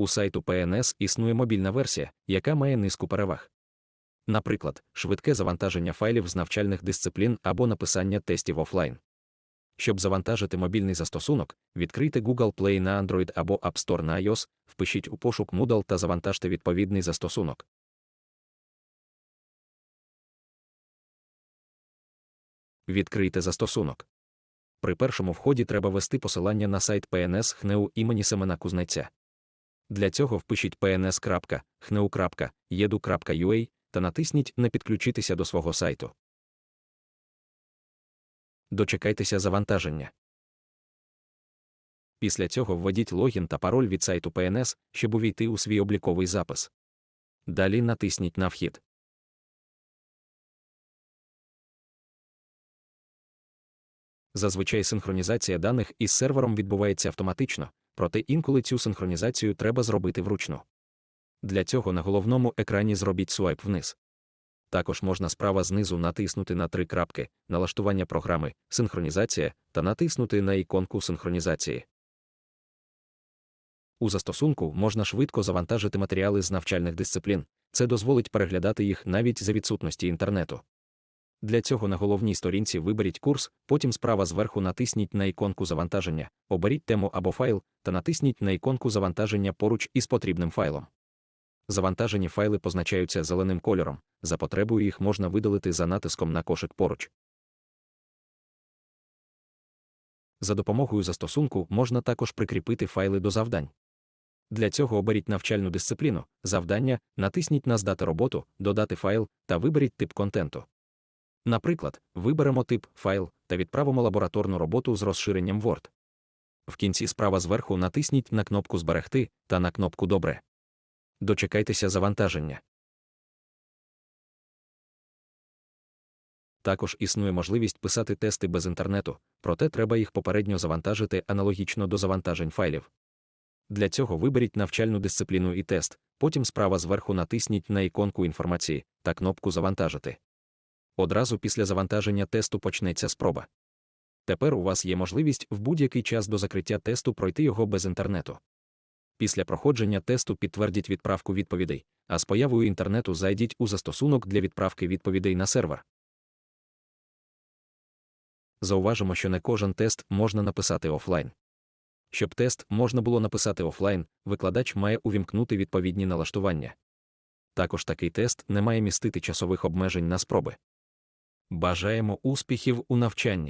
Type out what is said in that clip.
У сайту PNS існує мобільна версія, яка має низку переваг. Наприклад, швидке завантаження файлів з навчальних дисциплін або написання тестів офлайн. Щоб завантажити мобільний застосунок, відкрийте Google Play на Android або App Store на iOS, впишіть у пошук Moodle та завантажте відповідний застосунок. Відкрийте застосунок. При першому вході треба ввести посилання на сайт PNS ХНЕУ імені Семена Кузнеця. Для цього впишіть pns.hneu.edu.ua та натисніть Не підключитися до свого сайту. Дочекайтеся завантаження. Після цього введіть логін та пароль від сайту PNS, щоб увійти у свій обліковий запис. Далі натисніть на вхід. Зазвичай синхронізація даних із сервером відбувається автоматично, проте інколи цю синхронізацію треба зробити вручну. Для цього на головному екрані зробіть свайп вниз. Також можна справа знизу натиснути на три крапки налаштування програми, синхронізація та натиснути на іконку синхронізації. У застосунку можна швидко завантажити матеріали з навчальних дисциплін, це дозволить переглядати їх навіть за відсутності інтернету. Для цього на головній сторінці виберіть курс, потім справа зверху натисніть на іконку завантаження, оберіть тему або файл та натисніть на іконку завантаження поруч із потрібним файлом. Завантажені файли позначаються зеленим кольором, за потребою їх можна видалити за натиском на кошик поруч. За допомогою застосунку можна також прикріпити файли до завдань. Для цього оберіть навчальну дисципліну, завдання, натисніть на Здати роботу, додати файл та виберіть тип контенту. Наприклад, виберемо тип файл та відправимо лабораторну роботу з розширенням Word. В кінці справа зверху натисніть на кнопку Зберегти та на кнопку Добре. Дочекайтеся завантаження. Також існує можливість писати тести без інтернету, проте треба їх попередньо завантажити аналогічно до завантажень файлів. Для цього виберіть навчальну дисципліну і тест, потім справа зверху натисніть на іконку інформації та кнопку Завантажити. Одразу після завантаження тесту почнеться спроба. Тепер у вас є можливість в будь-який час до закриття тесту пройти його без інтернету. Після проходження тесту підтвердіть відправку відповідей, а з появою інтернету зайдіть у застосунок для відправки відповідей на сервер. Зауважимо, що не кожен тест можна написати офлайн. Щоб тест можна було написати офлайн, викладач має увімкнути відповідні налаштування. Також такий тест не має містити часових обмежень на спроби. Бажаємо успіхів у навчанні!